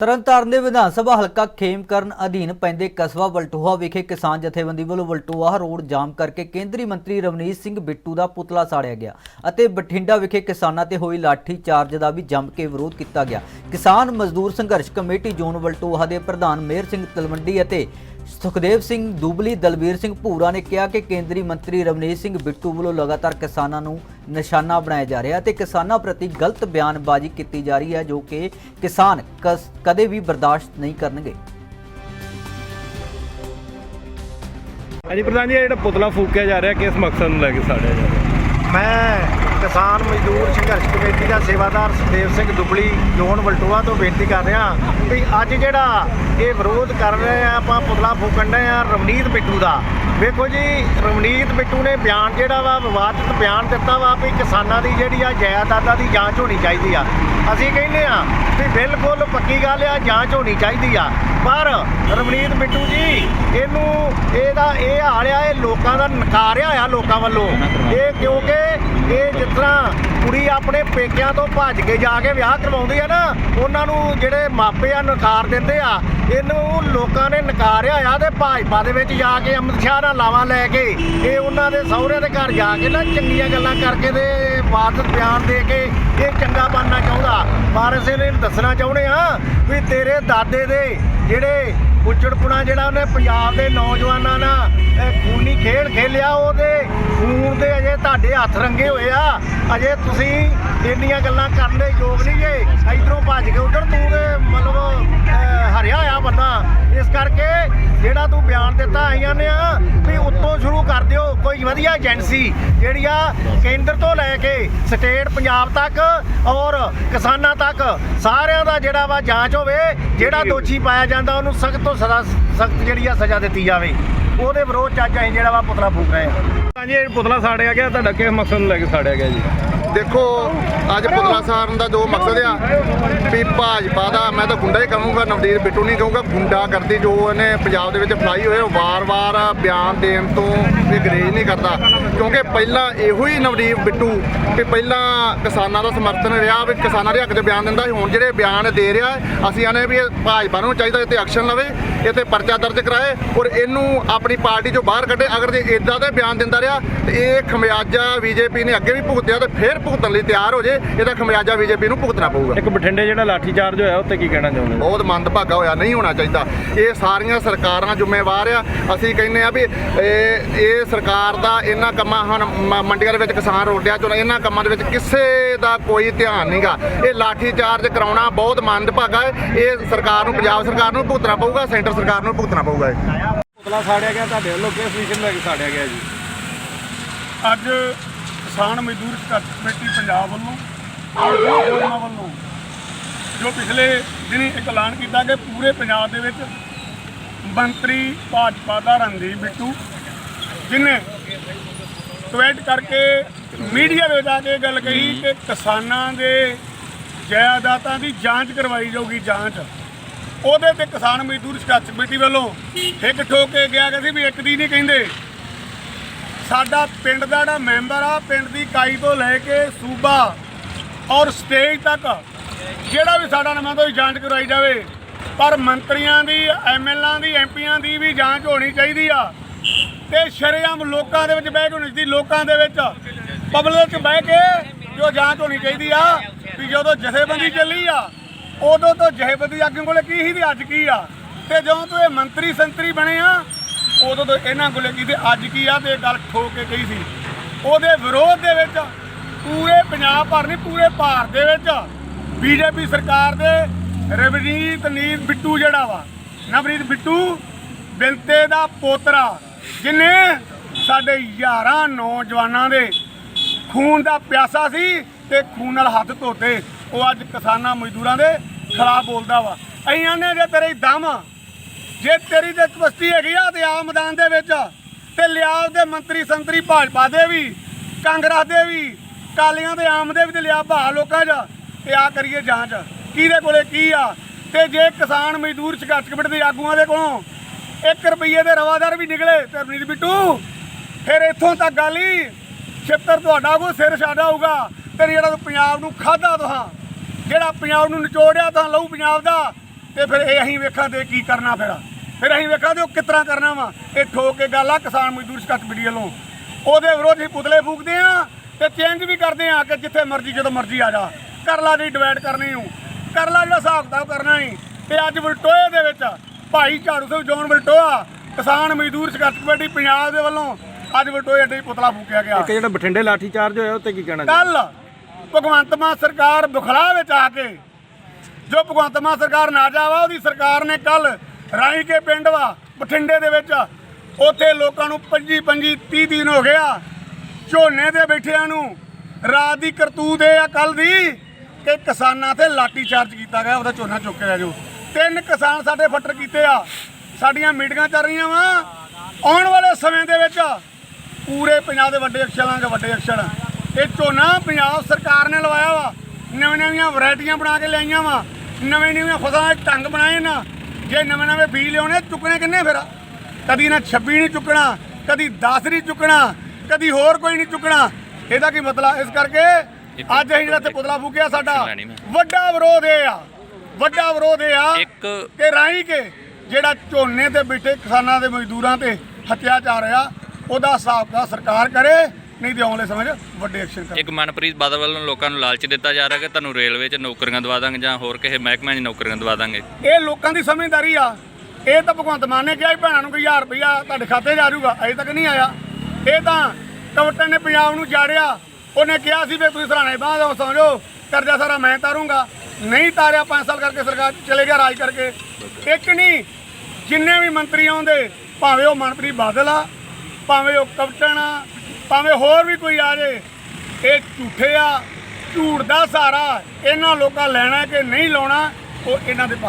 ਤਰਨਤਾਰਨ ਦੇ ਵਿਧਾਨ ਸਭਾ ਹਲਕਾ ਖੇਮਕਰਨ ਅਧੀਨ ਪੈਂਦੇ ਕਸਬਾ ਵਲਟੋਹਾ ਵਿਖੇ ਕਿਸਾਨ ਜਥੇਬੰਦੀ ਵੱਲੋਂ ਵਲਟੋਹਾ ਰੋਡ ਜਾਮ ਕਰਕੇ ਕੇਂਦਰੀ ਮੰਤਰੀ ਰਵਨੀਤ ਸਿੰਘ ਬਿੱਟੂ ਦਾ ਪੁਤਲਾ ਸਾੜਿਆ ਗਿਆ ਅਤੇ ਬਠਿੰਡਾ ਵਿਖੇ ਕਿਸਾਨਾਂ ਤੇ ਹੋਈ ਲਾਠੀ ਚਾਰਜ ਦਾ ਵੀ ਜੰਮ ਕੇ ਵਿਰੋਧ ਕੀਤਾ ਗਿਆ। ਕਿਸਾਨ ਮਜ਼ਦੂਰ ਸੰਘਰਸ਼ ਕਮੇਟੀ ਜ਼ੋਨ ਵਲਟੋਹਾ ਦੇ ਪ੍ਰਧਾਨ ਮੇਹਰ ਸਿੰਘ ਤਲਵੰਡੀ ਅਤੇ ਸੁਖਦੇਵ ਸਿੰਘ ਦੁਬਲੀ ਦਲਬੀਰ ਸਿੰਘ ਭੂਰਾ ਨੇ ਕਿਹਾ ਕਿ ਕੇਂਦਰੀ ਮੰਤਰੀ ਰਵਨੀਤ ਸਿੰਘ ਬਿੱਟੂ ਵੱਲੋਂ ਲਗਾਤਾਰ ਕਿਸਾਨਾਂ ਨੂੰ ਨਿਸ਼ਾਨਾ ਬਣਾਇਆ ਜਾ ਰਿਹਾ ਹੈ ਤੇ ਕਿਸਾਨਾਂ ਪ੍ਰਤੀ ਗਲਤ ਬਿਆਨਬਾਜ਼ੀ ਕੀਤੀ ਜਾ ਰਹੀ ਹੈ ਜੋ ਕਿ ਕਿਸਾਨ ਕਸ- ਕਦੇ ਵੀ ਬਰਦਾਸ਼ਤ ਨਹੀਂ ਕਰਨਗੇ। ਹਾਂਜੀ ਪ੍ਰਧਾਨ ਜੀ ਇਹ ਜਿਹੜਾ ਪੁਤਲਾ ਫੂਕਿਆ ਜਾ ਰਿਹਾ ਕਿਸ ਮਕਸਦ ਨੂੰ ਲੈ ਕੇ ਸਾੜਿਆ ਜਾ ਰਿਹਾ? ਮੈਂ ਕਿਸਾਨ ਮਜ਼ਦੂਰ ਸੰਘਰਸ਼ ਕਮੇਟੀ ਦਾ ਸੇਵਾਦਾਰ ਸੁਖਦੇਵ ਸਿੰਘ ਦੁਬਲੀ ਜੋਨ ਵਲਟੋਆ ਤੋਂ ਬੇਨਤੀ ਕਰ ਰਿਹਾ ਵੀ ਅੱਜ ਜਿਹੜਾ ਇਹ ਵਿਰੋਧ ਕਰ ਰਹੇ ਆ, ਆਪਾਂ ਪੁਤਲਾ ਫੂਕਣ ਦੇ ਆ ਰਵਨੀਤ ਬਿੱਟੂ ਦਾ। ਵੇਖੋ ਜੀ, ਰਵਨੀਤ ਬਿੱਟੂ ਨੇ ਬਿਆਨ ਜਿਹੜਾ ਵਾ, ਵਿਵਾਦਿਤ ਬਿਆਨ ਦਿੱਤਾ ਵਾ ਵੀ ਕਿਸਾਨਾਂ ਦੀ ਜਿਹੜੀ ਆ ਜਾਇਦਾਦਾਂ ਦੀ ਜਾਂਚ ਹੋਣੀ ਚਾਹੀਦੀ ਆ। ਅਸੀਂ ਕਹਿੰਦੇ ਆ ਵੀ ਬਿਲਕੁਲ ਪੱਕੀ ਗੱਲ ਆ, ਜਾਂਚ ਹੋਣੀ ਚਾਹੀਦੀ ਆ। ਪਰ ਰਵਨੀਤ ਬਿੱਟੂ ਜੀ, ਇਹਨੂੰ ਇਹਦਾ ਇਹ ਹਾਲ ਆ, ਇਹ ਲੋਕਾਂ ਦਾ ਨਕਾਰਿਆ ਆ ਲੋਕਾਂ ਵੱਲੋਂ। ਇਹ ਕਿਉਂਕਿ ਇਹ ਜਿਸ ਤਰ੍ਹਾਂ ਕੁੜੀ ਆਪਣੇ ਪੇਕਿਆਂ ਤੋਂ ਭੱਜ ਕੇ ਜਾ ਕੇ ਵਿਆਹ ਕਰਵਾਉਂਦੀ ਆ ਨਾ, ਉਹਨਾਂ ਨੂੰ ਜਿਹੜੇ ਮਾਪੇ ਆ ਨਕਾਰ ਦਿੰਦੇ ਆ, ਇਹਨੂੰ ਲੋਕਾਂ ਨੇ ਨਕਾਰਿਆ ਆ ਤੇ ਭਾਜਪਾ ਦੇ ਵਿੱਚ ਜਾ ਕੇ ਅਮਿਤ ਸ਼ਾਹ ਨਾਲ ਲਾਵਾ ਲੈ ਕੇ, ਇਹ ਉਹਨਾਂ ਦੇ ਸਹੁਰੇ ਦੇ ਘਰ ਜਾ ਕੇ ਨਾ ਚੰਗੀਆਂ ਗੱਲਾਂ ਕਰਕੇ ਤੇ ਬਾਦਤ ਬਿਆਨ ਦੇ ਕੇ ਇਹ ਚੰਗਾ ਬਣਨਾ ਚਾਹੁੰਦਾ। ਪਰ ਅਸੀਂ ਦੱਸਣਾ ਚਾਹੁੰਦੇ ਆ ਵੀ ਤੇਰੇ ਦਾਦੇ ਦੇ ਜਿਹੜੇ ਉਚੜਪੁਣਾ ਜਿਹੜਾ ਉਹਨੇ ਪੰਜਾਬ ਦੇ ਨੌਜਵਾਨਾਂ ਨਾਲ ਖੂਨੀ ਖੇਡ ਖੇਲਿਆ, ਉਹਦੇ ਖੂਨ ਦੇ ਅਜੇ ਤੁਹਾਡੇ ਹੱਥ ਰੰਗੇ ਹੋਏ ਆ। ਅਜੇ ਤੁਸੀਂ ਇੰਨੀਆਂ ਗੱਲਾਂ ਕਰਨ ਦੇ ਯੋਗ ਨਹੀਂ ਜੇ। ਇਧਰੋਂ ਭੱਜ ਕੇ ਉਧਰ ਤੂੰ ਤੇ ਮਤਲਬ ਹਰਿਆ ਆ ਬੰਦਾ। ਇਸ ਕਰਕੇ ਜਿਹੜਾ ਤੂੰ ਬਿਆਨ ਦਿੱਤਾ ਆਈਆਂ ਨੇ ਆ ਸ਼ੁਰੂ ਕਰ ਦਿਓ। ਕੋਈ ਵਧੀਆ ਏਜੰਸੀ ਜਿਹੜੀ ਆ ਕੇਂਦਰ ਤੋਂ ਲੈ ਕੇ ਸਟੇਟ ਪੰਜਾਬ ਤੱਕ ਔਰ ਕਿਸਾਨਾਂ ਤੱਕ ਸਾਰਿਆਂ ਦਾ ਜਿਹੜਾ ਵਾ ਜਾਂਚ ਹੋਵੇ ਜਿਹੜਾ ਦੋਸ਼ੀ ਪਾਇਆ ਜਾਂਦਾ ਉਹਨੂੰ ਸਖਤ ਤੋਂ ਸਖਤ ਜਿਹੜੀ ਆ ਸਜ਼ਾ ਦਿੱਤੀ ਜਾਵੇ। ਉਹਦੇ ਵਿਰੋਧ ਚ ਅੱਜ ਅਸੀਂ ਜਿਹੜਾ ਵਾ ਪੁਤਲਾ ਫੂਕ ਰਹੇ ਹਾਂ। ਹਾਂਜੀ ਇਹ ਪੁਤਲਾ ਸਾੜਿਆ ਗਿਆ ਤੁਹਾਡਾ ਕਿਸ ਮਕਸਦ ਨੂੰ ਲੈ ਕੇ ਸਾੜਿਆ ਗਿਆ ਜੀ? ਦੇਖੋ, ਅੱਜ ਪੁਤਲਾ ਸਾਰਨ ਦਾ ਜੋ ਮਕਸਦ ਆ, ਵੀ ਭਾਜਪਾ ਦਾ, ਮੈਂ ਤਾਂ ਗੁੰਡਾ ਹੀ ਕਹੂੰਗਾ ਨਵਦੀਪ ਬਿੱਟੂ ਨਹੀਂ ਕਹੂੰਗਾ, ਗੁੰਡਾ ਕਰਦੀ, ਜੋ ਇਹਨੇ ਪੰਜਾਬ ਦੇ ਵਿੱਚ ਫਲਾਈ ਹੋਏ ਉਹ ਵਾਰ-ਵਾਰ ਬਿਆਨ ਦੇਣ ਤੋਂ ਇਹ ਗਰੇਜ ਨਹੀਂ ਕਰਦਾ। ਕਿਉਂਕਿ ਪਹਿਲਾਂ ਇਹੋ ਹੀ ਨਵਦੀਪ ਬਿੱਟੂ, ਵੀ ਪਹਿਲਾਂ ਕਿਸਾਨਾਂ ਦਾ ਸਮਰਥਨ ਰਿਹਾ, ਵੀ ਕਿਸਾਨਾਂ ਦੇ ਹੱਕ 'ਚ ਬਿਆਨ ਦਿੰਦਾ ਹੁਣ ਜਿਹੜੇ ਬਿਆਨ ਦੇ ਰਿਹਾ, ਅਸੀਂ ਆਨੇ ਵੀ ਇਹ ਭਾਜਪਾ ਨੂੰ ਚਾਹੀਦਾ, ਇੱਥੇ ਐਕਸ਼ਨ ਲਵੇ। ਇੱਥੇ ਪਰਚਾ ਦਰਜ ਕਰਾਏ ਔਰ ਇਹਨੂੰ ਆਪਣੀ ਪਾਰਟੀ 'ਚੋਂ ਬਾਹਰ ਕੱਢੇ। ਅਗਰ ਜੇ ਇਦਾਂ ਦੇ ਬਿਆਨ ਦਿੰਦਾ ਰਿਹਾ ਤੇ ਇਹ ਖਮਿਆਜਾ ਬੀਜੇਪੀ ਨੇ ਅੱਗੇ ਵੀ ਭੁਗਤਿਆ ਤੇ ਫਿਰ ਭੁਗਤਣ ਲਈ ਤਿਆਰ ਹੋ ਜੇ ਇਹਦਾ ਖਮਿਆਜਾ ਬੀਜੇਪੀ ਨੂੰ ਭੁਗਤਣਾ ਪਊਗਾ। ਇੱਕ ਬਠਿੰਡੇ ਜਿਹੜਾ ਲਾਠੀ ਚਾਰਜ ਹੋਇਆ ਉੱਤੇ ਕੀ ਕਹਿਣਾ ਚਾਹੁੰਦੇ ਬਹੁਤ ਮੰਦਭਾਗਾ ਹੋਇਆ ਨਹੀਂ ਹੋਣਾ ਚਾਹੀਦਾ। ਇਹ ਸਾਰੀਆਂ ਸਰਕਾਰਾਂ ਜ਼ਿੰਮੇਵਾਰ ਆ। ਅਸੀਂ ਕਹਿੰਦੇ ਆ ਵੀ ਇਹ ਇਹ ਸਰਕਾਰ ਦਾ ਇਹਨਾਂ ਕੰਮਾਂ ਹੁਣ ਮੰਡੀਆਂ ਦੇ ਵਿੱਚ ਕਿਸਾਨ ਰੋਡਿਆਂ ਚੋਂ ਇਹਨਾਂ ਕੰਮਾਂ ਦੇ ਵਿੱਚ ਕਿਸੇ ਦਾ ਕੋਈ ਧਿਆਨ ਨਹੀਂਗਾ ਇਹ ਲਾਠੀ ਚਾਰਜ ਕਰਾਉਣਾ ਬਹੁਤ ਮੰਦਭਾਗਾ ਹੈ। ਇਹ ਸਰਕਾਰ ਨੂੰ ਪੰਜਾਬ ਸਰਕਾਰ ਨੂੰ ਭੁਗਤਣਾ ਪਊਗਾ ਸੈਂਟਰ ਸਰਕਾਰ ਨੂੰ ਭੁਗਤਣਾ ਪਊਗਾ ਇਹ। ਪੁਤਲਾ ਸਾੜਿਆ ਗਿਆ ਤੁਹਾਡੇ ਵੱਲੋਂ ਕਿਸ ਵਿਸ਼ੇ ਨੂੰ ਲੈ ਕੇ ਸਾੜਿਆ ਗਿਆ ਜੀ? ਅੱਜ ਕਿਸਾਨ ਮਜ਼ਦੂਰ ਸੰਘਰਸ਼ ਕਮੇਟੀ ਪੰਜਾਬ ਵੱਲੋਂ ਔਰ ਹੋਰਨਾਂ ਵੱਲੋਂ ਜੋ ਪਿਛਲੇ ਦਿਨੀ ਇੱਕ ਐਲਾਨ ਕੀਤਾ ਕਿ ਪੂਰੇ ਪੰਜਾਬ ਦੇ ਵਿੱਚ ਮੰਤਰੀ ਭਾਜਪਾ ਦਾ ਰਣਦੀਪ ਬਿੱਟੂ ਜਿਨੇ ਟਵੀਟ ਕਰਕੇ ਮੀਡੀਆ ਦੇ ਵਿੱਚ ਆ ਕੇ ਇਹ ਗੱਲ ਕਹੀ ਕਿ ਕਿਸਾਨਾਂ ਦੇ ਜਾਇਦਾਦਾਂ ਦੀ ਜਾਂਚ ਕਰਵਾਈ ਜਾਊਗੀ ਜਾਂਚ। ਉਹਦੇ ਤੇ ਕਿਸਾਨ ਮਜ਼ਦੂਰ ਸੰਘਰਸ਼ ਕਮੇਟੀ ਵੱਲੋਂ ਇੱਕ ਠੋਕ ਕੇ ਗਿਆ ਕਿ ਅਸੀਂ ਵੀ ਇੱਕ ਦੀ ਨਹੀਂ ਕਹਿੰਦੇ। ਸਾਡਾ ਪਿੰਡ ਦਾ ਜਿਹੜਾ ਮੈਂਬਰ ਆ, ਪਿੰਡ ਦੀ ਇਕਾਈ ਤੋਂ ਲੈ ਕੇ ਸੂਬਾ ਔਰ ਸਟੇਜ ਤੱਕ ਜਿਹੜਾ ਵੀ ਸਾਡਾ ਨੁਮਾਇੰਦਾ ਦੀ ਜਾਂਚ ਕਰਵਾਈ ਜਾਵੇ, ਪਰ ਮੰਤਰੀਆਂ ਦੀ ਐਮਐਲਆਂ ਦੀ ਐਮਪੀਆਂ ਦੀ ਵੀ ਜਾਂਚ ਹੋਣੀ ਚਾਹੀਦੀ ਆ। ਤੇ ਸ਼ਰੇਆਮ ਲੋਕਾਂ ਦੇ ਵਿੱਚ ਬਹਿ ਕੇ ਹੋਣੀ ਚਾਹੀਦੀ, ਲੋਕਾਂ ਦੇ ਵਿੱਚ ਪਬਲਿਕ 'ਚ ਬਹਿ ਕੇ ਜੋ ਜਾਂਚ ਹੋਣੀ ਚਾਹੀਦੀ ਆ, ਵੀ ਜਦੋਂ ਜਥੇਬੰਦੀ ਚੱਲੀ ਆ ਉਦੋਂ ਤੋਂ ਜਥੇਬੰਦੀ ਆਗੂ ਕੋਲੇ ਕੀ ਸੀ ਤੇ ਅੱਜ ਕੀ ਆ? ਤੇ ਜਦੋਂ ਤੋਂ ਇਹ ਮੰਤਰੀ ਸੰਤਰੀ ਬਣੇ ਆ, ਉਦੋਂ ਤੋਂ ਇਹਨਾਂ ਕੋਲੇ ਕੀ ਤੇ ਅੱਜ ਕੀ ਆ? ਤੇ ਇਹ ਗੱਲ ਠੋਕ ਕੇ ਕਹੀ ਸੀ। ਉਹਦੇ ਵਿਰੋਧ ਦੇ ਵਿੱਚ ਪੂਰੇ ਪੰਜਾਬ ਭਰ ਨਹੀਂ, ਪੂਰੇ ਭਾਰਤ ਦੇ ਵਿੱਚ ਬੀਜੇਪੀ ਸਰਕਾਰ ਦੇ ਰਵਨੀਤ ਨੀਤ ਬਿੱਟੂ ਜਿਹੜਾ ਵਾ ਨਵਰੀਤ ਬਿੱਟੂ ਬਿੰਤੇ ਦਾ ਪੋਤਰਾ, ਜਿਨੇ ਸਾਡੇ 11 ਨੌਜਵਾਨਾਂ ਦੇ ਖੂਨ ਦਾ ਪਿਆਸਾ ਸੀ ਤੇ ਖੂਨ ਨਾਲ ਹੱਥ ਧੋਤੇ। ਉਹ ਅੱਜ ਕਿਸਾਨਾਂ ਮਜ਼ਦੂਰਾਂ ਦੇ ਖਿਲਾਫ ਬੋਲਦਾ ਵਾ। ਅਸੀਂ ਨੇ ਜੇ ਤੇਰੇ ਦਮ ਜੇ ਤੇਰੀ ਤੇ ਕਪਸਤੀ ਹੈਗੀ ਆ ਤੇ ਆ ਮੈਦਾਨ ਦੇ ਵਿੱਚ ਤੇ ਲਿਆ ਦੇ ਮੰਤਰੀ ਸੰਤਰੀ ਭਾਜਪਾ ਦੇ ਵੀ, ਕਾਂਗਰਸ ਦੇ ਵੀ ਕਾਲੀਆਂ ਦੇ ਆਮ ਦੇ ਵੀ ਤੇ ਲਿਆ ਭਾ ਲੋਕਾਂ 'ਚ ਤੇ ਆ ਕਰੀਏ ਜਾਂਚ। ਕਿਹਦੇ ਕੋਲੇ ਕੀ ਆ? ਤੇ ਜੇ ਕਿਸਾਨ ਮਜ਼ਦੂਰ ਸੰਘਰਸ਼ ਕਮੇਟੀ ਦੇ ਆਗੂਆਂ ਦੇ ਕੋਲੋਂ 1 ਰੁਪਏ ਦੇ ਰਵਾਦਾਰ ਵੀ ਨਿਕਲੇ ਤੇ ਰਵਨੀਤ ਬਿੱਟੂ, ਫਿਰ ਇੱਥੋਂ ਤੱਕ ਗੱਲ ਹੀ, ਛਿੱਤਰ ਤੁਹਾਡਾ ਕੋ ਸਿਰ ਸਾਡਾ ਹੋਊਗਾ ਤੇ ਜਿਹੜਾ ਪੰਜਾਬ ਨੂੰ ਖਾਦਾ ਤੁਹਾਂ ਜਿਹੜਾ ਪੰਜਾਬ ਨੂੰ ਨਿਚੋੜਿਆ ਤਾਂ ਲਹੂ ਪੰਜਾਬ ਦਾ ਤੇ ਫਿਰ ਇਹ ਅਸੀਂ ਵੇਖਾਂ ਤੇ ਕੀ ਕਰਨਾ ਫਿਰ। ਫਿਰ ਅਸੀਂ ਵੇਖਾਂ ਤੇ ਉਹ ਕਿਸ ਤਰ੍ਹਾਂ ਕਰਨਾ ਵਾ। ਇਹ ਠੋਕ ਕੇ ਗੱਲ ਆ ਕਿਸਾਨ ਮਜ਼ਦੂਰ ਸੰਘਰਸ਼ ਕਮੇਟੀ ਵੱਲੋਂ। ਉਹਦੇ ਵਿਰੋਧ ਅਸੀਂ ਪੁਤਲੇ ਫੂਕਦੇ ਆ ਤੇ ਚੇਂਜ ਵੀ ਕਰਦੇ ਆ ਕਿ ਜਿੱਥੇ ਮਰਜ਼ੀ ਜਦੋਂ ਮਰਜ਼ੀ ਆ ਜਾ। ਕਰ ਲਾ ਜੀ ਡਿਵਾਈਡ ਕਰਨੀ ਹੂੰ ਕਰ ਲਾ ਜਿਹੜਾ ਹਿਸਾਬ ਕਿਤਾਬ ਕਰਨਾ ਹੀ ਤੇ ਅੱਜ ਵਲਟੋਏ ਦੇ ਵਿੱਚ ਭਾਈ ਝਾੜੂ ਸਿੰਘ ਜੋਨ ਵਲਟੋਆ ਕਿਸਾਨ ਮਜ਼ਦੂਰ ਸੰਘਰਸ਼ ਕਮੇਟੀ ਪੰਜਾਬ ਦੇ ਵੱਲੋਂ ਅੱਜ ਵਲਟੋਏ ਅੱਡੇ ਪੁਤਲਾ ਫੂਕਿਆ ਗਿਆ। ਇੱਕ ਜਿਹੜਾ ਬਠਿੰਡੇ ਲਾਠੀ ਚਾਰਜ ਹੋਇਆ ਉੱਤੇ ਕੀ ਕਹਿਣਾ ਕੱਲ ਭਗਵੰਤ ਮਾਨ ਸਰਕਾਰ ਬੁਖਲਾ ਵਿੱਚ ਆ ਕੇ, ਜੋ ਭਗਵੰਤ ਮਾਨ ਸਰਕਾਰ ਨਾ ਜਾਵਾ ਉਹਦੀ ਸਰਕਾਰ ਨੇ ਕੱਲ ਰਾਈ ਕੇ ਪਿੰਡ ਵਾ, ਬਠਿੰਡੇ ਦੇ ਵਿੱਚ, ਉੱਥੇ ਲੋਕਾਂ ਨੂੰ 25 25 30 ਦਿਨ ਹੋ ਗਿਆ, ਝੋਨੇ ਦੇ ਬੈਠਿਆਂ ਨੂੰ ਰਾਤ ਦੀ ਕਰਤੂਤ ਇਹ ਆ ਕੱਲ ਦੀ ਕਿ ਕਿਸਾਨਾਂ ਤੇ ਲਾਠੀ ਚਾਰਜ ਕੀਤਾ ਗਿਆ, ਉਹਦਾ ਝੋਨਾ ਚੁੱਕ ਕੇ ਲੈ ਜਾਓ। ਤਿੰਨ ਕਿਸਾਨ ਸਾਡੇ ਫੱਟਰ ਕੀਤੇ ਆ, ਸਾਡੀਆਂ ਮੀਟਿੰਗਾਂ ਚੱਲ ਰਹੀਆਂ ਵਾ, ਆਉਣ ਵਾਲੇ ਸਮੇਂ ਦੇ ਵਿੱਚ ਪੂਰੇ ਪੰਜਾਬ ਦੇ ਵੱਡੇ ਅਕਸ਼ਰਾਂ ਦੇ ਵੱਡੇ ਅਕਸ਼ਰ ਇਹ ਝੋਨਾ ਪੰਜਾਬ ਸਰਕਾਰ ਨੇ ਲਵਾਇਆ ਵਾ। ਨਵੀਆਂ ਨਵੀਆਂ ਵੈਰਾਈਟੀਆਂ ਬਣਾ ਕੇ ਲਿਆਈਆਂ ਵਾ। ਨਵੇਂ ਨਵੀਆਂ ਫਸਲਾਂ ਦੇ ਢੰਗ ਬਣਾਏ ਨਾ। ਜੇ ਨਵੇਂ ਨਵੇਂ ਬੀਜ ਲਿਆਉਣੇ ਚੁੱਕਣੇ ਕਿੰਨੇ ਫਿਰ? ਕਦੀ ਨਾ 26 ਨਹੀਂ ਚੁੱਕਣਾ ਕਦੀ 10 ਨਹੀਂ ਚੁੱਕਣਾ ਕਦੀ ਹੋਰ ਕੋਈ ਨਹੀਂ ਚੁੱਕਣਾ। ਇਹਦਾ ਕੀ ਮਤਲਬ? ਇਸ ਕਰਕੇ ਅੱਜ ਅਸੀਂ ਜਿਹੜਾ ਇੱਥੇ ਪੁਤਲਾ ਫੂਕਿਆ ਸਾਡਾ ਵੱਡਾ ਵਿਰੋਧ ਇਹ ਆ। ਵੱਡਾ ਵਿਰੋਧ ਇਹ ਆ ਕਿ ਰਾਈ ਕੇ ਜਿਹੜਾ ਝੋਨੇ ਤੇ ਬੈਠੇ ਕਿਸਾਨਾਂ ਦੇ ਮਜ਼ਦੂਰਾਂ ਤੇ ਅਤਿਆਚਾਰ ਆ ਉਹਦਾ ਹਿਸਾਬ ਦਾ ਸਰਕਾਰ ਕਰੇ। ਨਹੀਂ ਤੇ ਆਉਣ ਵਾਲੇ ਸਮੇਂ 'ਚ ਵੱਡੇ ਐਕਸ਼ਨ ਕਰੇ ਇੱਕ ਮਨਪ੍ਰੀਤ ਬਾਦਲ ਵੱਲੋਂ ਲੋਕਾਂ ਨੂੰ ਲਾਲਚ ਦਿੱਤਾ ਜਾ ਰਿਹਾ ਕਿ ਤੁਹਾਨੂੰ ਰੇਲਵੇ 'ਚ ਨੌਕਰੀਆਂ ਦਵਾ ਦਾਂਗੇ ਜਾਂ ਹੋਰ ਕਿਸੇ ਮਹਿਕਮਿਆਂ 'ਚ ਨੌਕਰੀਆਂ ਦਵਾ ਦਾਂਗੇ। ਇਹ ਲੋਕਾਂ ਦੀ ਸਮਝਦਾਰੀ ਆ। ਇਹ ਤਾਂ ਭਗਵੰਤ ਮਾਨ ਨੇ ਕਿਹਾ ਸੀ ਭੈਣਾਂ ਨੂੰ ਕਿ 1000 ਰੁਪਇਆ ਤੁਹਾਡੇ ਖਾਤੇ 'ਚ ਆ ਜਾਊਗਾ। ਅਜੇ ਤੱਕ ਨਹੀਂ ਆਇਆ। ਇਹ ਤਾਂ ਕਵਟਨ ਨੇ ਪੰਜਾਬ ਨੂੰ ਜਾੜਿਆ। ਉਹਨੇ ਕਿਹਾ ਸੀ ਵੀ ਤੁਸੀਂ ਸਰਾਣੇ ਬਾਹਰ ਸਮਝੋ। ਕਰਜ਼ਾ ਸਾਰਾ ਮੈਂ ਤਾਰੂੰਗਾ। ਨਹੀਂ ਤਾਰਿਆ 5 ਸਾਲ ਕਰਕੇ ਸਰਕਾਰ ਚਲੇ ਗਿਆ ਰਾਜ ਕਰਕੇ। ਇੱਕ ਨਹੀਂ ਜਿੰਨੇ ਵੀ ਮੰਤਰੀ ਆਉਂਦੇ ਭਾਵੇਂ ਉਹ ਮਨਪ੍ਰੀਤ ਬਾਦਲ ਆ ਭਾਵੇਂ ਉਹ ਕਵਟਨ ਆ ਭਾਵੇਂ ਹੋਰ ਵੀ ਕੋਈ ਆ ਜੇ, ਇਹ ਝੂਠੇ ਆ, ਝੂਠ ਦਾ ਸਹਾਰਾ ਇਹਨਾਂ ਲੋਕਾਂ ਲੈਣਾ ਕਿ ਨਹੀਂ ਲਾਉਣਾ, ਉਹ ਇਹਨਾਂ ਦੇ